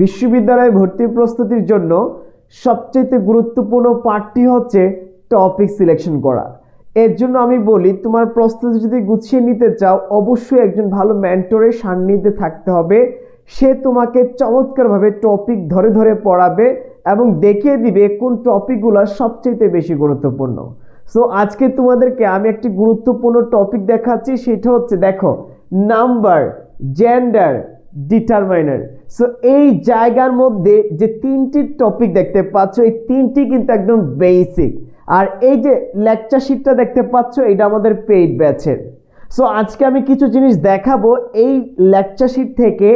বিশ্ববিদ্যালয়ে ভর্তি প্রস্তুতির জন্য সবচেয়ে গুরুত্বপূর্ণ পার্টটি হচ্ছে টপিক সিলেকশন করা। এর জন্য আমি বলি, তোমার প্রস্তুতি যদি গুছিয়ে নিতে চাও, অবশ্যই একজন ভালো মেন্টরের সান্নিধ্যে থাকতে হবে। সে তোমাকে চমৎকারভাবে টপিক ধরে ধরে পড়াবে এবং দেখিয়ে দিবে কোন টপিকগুলো সবচেয়ে বেশি গুরুত্বপূর্ণ। সো আজকে তোমাদেরকে আমি একটি গুরুত্বপূর্ণ টপিক দেখাচ্ছি, সেটা হচ্ছে, দেখো নাম্বার জেন্ডার ডিটারমাইনার সো এই জায়গার মধ্যে যে তিনটি টপিক দেখতে পাচ্ছ, এই তিনটি কিন্তু একদম বেসিক আর এই যে লেকচার শিটটা দেখতে পাচ্ছ, এটা আমাদের পেইড ব্যাচের সো আজকে আমি কিছু জিনিস দেখাবো। এই লেকচার শিট থেকে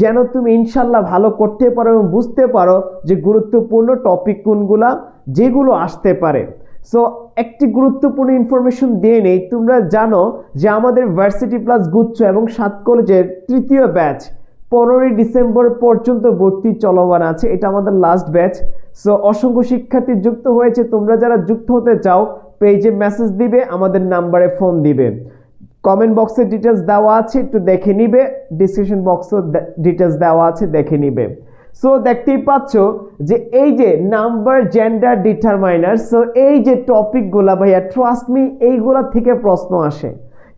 যেন তুমি ইনশাল্লাহ ভালো করতে পারো এবং বুঝতে পারো যে গুরুত্বপূর্ণ টপিক কোনগুলা, যেগুলো আসতে পারে। সো একটি গুরুত্বপূর্ণ ইনফরমেশন দিয়ে নেই। তোমরা জানো যে আমাদের ভার্সিটি প্লাস গুচ্ছ এবং সাত কলেজের তৃতীয় ব্যাচ পনেরোই ডিসেম্বর পর্যন্ত ভর্তি চলমান আছে। এটা আমাদের লাস্ট ব্যাচ সো অসংখ্য শিক্ষার্থী যুক্ত হয়েছে। তোমরা যারা যুক্ত হতে চাও পেজে মেসেজ দিবে, আমাদের নাম্বারে ফোন দিবে। কমেন্ট বক্সে ডিটেলস দেওয়া আছে, একটু দেখে নিবে। ডিসক্রিপশন বক্সও ডিটেলস দেওয়া আছে, দেখে নিবে। সো দেখতেই পাচ্ছ যে এই যে নাম্বার জেন্ডার ডিটারমাইনার সো এই যে টপিকগুলা ভাইয়া ট্রাস্ট মি এইগুলা থেকে প্রশ্ন আসে।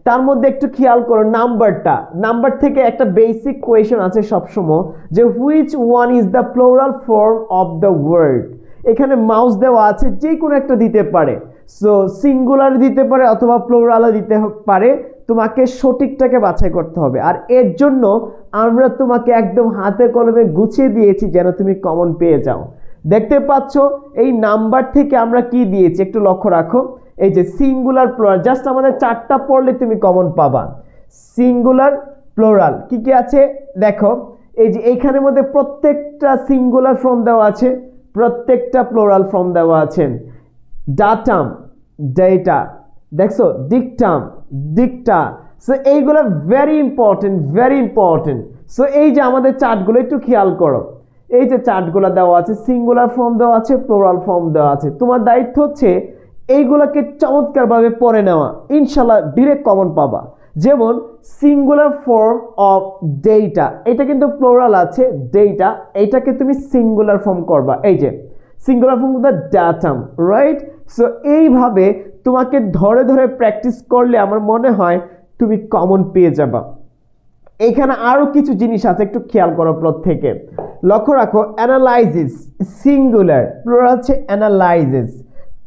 তার মধ্যে একটু খেয়াল করো নাম্বারটা। নাম্বার থেকে একটা বেসিক কোয়েশন আছে সবসময় যে which one is the plural form of the word এখানে মাউস দেওয়া আছে, যে কোনো একটা দিতে পারে। সো সিঙ্গুলার দিতে পারে অথবা প্লোরালও দিতে পারে, তোমাকে সঠিকটাকে বাছাই করতে হবে। আর এর জন্য আমরা তোমাকে একদম হাতে কলমে গুছিয়ে দিয়েছি যেন তুমি কমন পেয়ে যাও। দেখতে পাচ্ছ, এই নাম্বার থেকে আমরা কি দিয়েছি একটু লক্ষ্য রাখো। এই যে সিঙ্গুলার প্লোরাল জাস্ট আমাদের চারটা পড়লে তুমি কমন পাবা। সিঙ্গুলার প্লোরাল কি কি আছে? দেখো, এই যে এইখানের মধ্যে প্রত্যেকটা সিঙ্গুলার ফর্ম দেওয়া আছে, প্রত্যেকটা প্লোরাল ফর্ম দেওয়া আছে। ডাটাম ডেটা দেখছ? ডিকটাম ডিকটা সো এইগুলো very important very important so এই যে আমাদের চার্টগুলো একটু খেয়াল করো। এই যে চার্টগুলো দেওয়া আছে সিঙ্গুলার ফর্ম দেওয়া আছে প্লোরাল ফর্ম দেওয়া আছে। তোমার দায়িত্ব হচ্ছে এইগুলোকে চমৎকারভাবে পড়ে নেওয়া, ইনশাল্লাহ ডিরেক্ট কমন পাবা। যেমন সিঙ্গুলার ফর্ম অফ ডেইটা এটা কিন্তু প্লোরাল আছে ডেইটা এইটাকে তুমি সিঙ্গুলার ফর্ম করবা। এই যে singular form the datum right so এইভাবে তোমাকে ধরে ধরে প্র্যাকটিস করলে আমার মনে হয় তুমি কমন পেয়ে যাবা। এখানে আরও কিছু জিনিস আছে, একটু খেয়াল করো প্রত্যেকে লক্ষ্য রাখো অ্যানালাইজিস সিঙ্গুলার প্লোরাল হচ্ছে অ্যানালাইজিস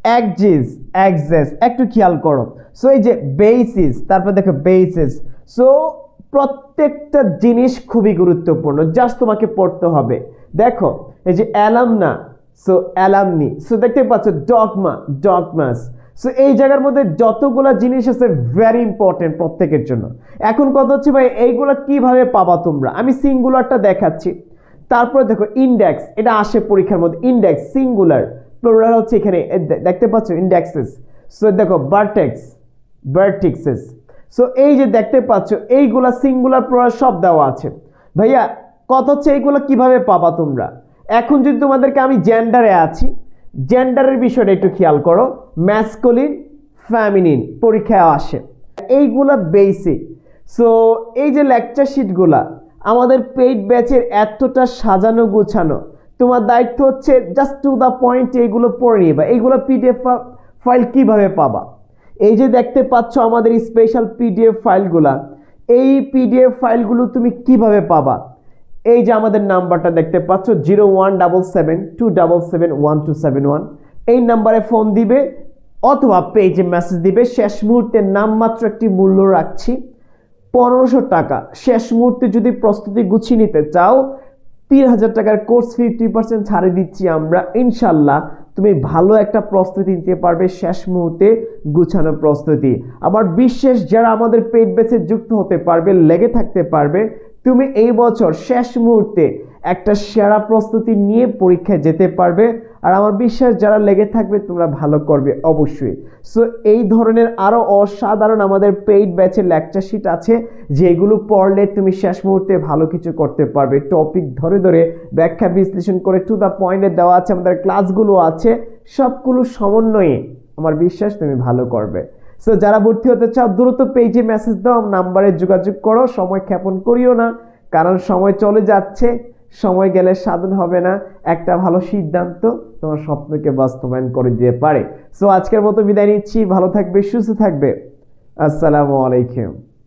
অ্যাকজিস অ্যাক্সেস একটু খেয়াল করো। সো এই যে বেসিস তারপর দেখো বেসিস সো প্রত্যেকটা জিনিস খুবই গুরুত্বপূর্ণ জাস্ট তোমাকে পড়তে হবে। দেখো, এই যে অ্যালামনা সো অ্যালামনি সো দেখতে পাচ্ছ ডগমা ডগমাস সো এই জায়গার মধ্যে যতগুলো জিনিস আছে ভেরি ইম্পর্টেন্ট প্রত্যেকের জন্য। এখন কথা হচ্ছে ভাই, এইগুলো কীভাবে পাবা তোমরা? আমি সিঙ্গুলারটা দেখাচ্ছি। তারপরে দেখো ইন্ডেক্স এটা আসে পরীক্ষার মধ্যে ইন্ডেক্স সিঙ্গুলার প্লোরাল হচ্ছে এখানে দেখতে পাচ্ছ ইন্ডেক্সেস সো দেখো বার্টেক্স বার্টিক্সেস সো এই যে দেখতে পাচ্ছ, এইগুলা সিঙ্গুলার প্লোরাল সব দেওয়া আছে। ভাইয়া, কথা হচ্ছে এইগুলো কীভাবে পাবা তোমরা? এখন যদি তোমাদেরকে আমি জেন্ডারে আছি জেন্ডারের বিষয়টা একটু খেয়াল করো। ম্যাসকলিন ফ্যামিনিন পরীক্ষায় আসে। এইগুলা বেসিক সো এই যে লেকচার শিটগুলা আমাদের পেইড ব্যাচের এতটা সাজানো গোছানো তোমার দায়িত্ব হচ্ছে জাস্ট টু দ্য পয়েন্ট এইগুলো পড়ে নিবা এইগুলো পিডিএফ ফাইল কীভাবে পাবা? এই যে দেখতে পাচ্ছ আমাদের স্পেশাল পিডিএফ ফাইলগুলা এই পিডিএফ ফাইলগুলো তুমি কীভাবে পাবা? এই যে আমাদের নাম্বারটা দেখতে পাচ্ছ zero one double seven two double seven one two seven one এই নাম্বারে ফোন দিবে অথবা পেজে মেসেজ দিবে, শেষ মুহূর্তে নামমাত্র একটি মূল্য রাখছি, পনেরোশো টাকা। শেষ মুহূর্তে যদি প্রস্তুতি গুছিয়ে নিতে চাও তিন হাজার টাকার কোর্স ফিফটি পার্সেন্ট ছাড়ে দিচ্ছি আমরা। ইনশাল্লাহ তুমি ভালো একটা প্রস্তুতি নিতে পারবে শেষ মুহূর্তে গুছানো প্রস্তুতি। আমার বিশ্বাস যারা আমাদের পেট বেছে যুক্ত হতে পারবে, লেগে থাকতে পারবে, তুমি এই বছর শেষ মুহূর্তে একটা সেরা প্রস্তুতি নিয়ে পরীক্ষায় যেতে পারবে। আর আমার বিশ্বাস, যারা লেগে থাকবে, তোমরা ভালো করবে অবশ্যই। সো এই ধরনের আরও অসাধারণ আমাদের পেইড ব্যাচের লেকচার শিট আছে, যেগুলো পড়লে তুমি শেষ মুহূর্তে ভালো কিছু করতে পারবে। টপিক ধরে ধরে ব্যাখ্যা বিশ্লেষণ করে টু দ্য পয়েন্টে দেওয়া আছে, আমাদের ক্লাসগুলো আছে, সবগুলো সমন্বয়ে আমার বিশ্বাস তুমি ভালো করবে। সো যারা ভর্তি হতে চাও, দ্রুত পেজে মেসেজ দাও নাম্বারে যোগাযোগ করো, সময় ক্ষেপণ করিও না, কারণ সময় চলে যাচ্ছে। সময় গেলে সাধন হবে না। একটা ভালো সিদ্ধান্ত তোমার স্বপ্নকে বাস্তবায়ন করে দিতে পারে। সো আজকের মতো বিদায় নিচ্ছি। ভালো থাকবে, সুস্থ থাকবে। আসসালামু আলাইকুম।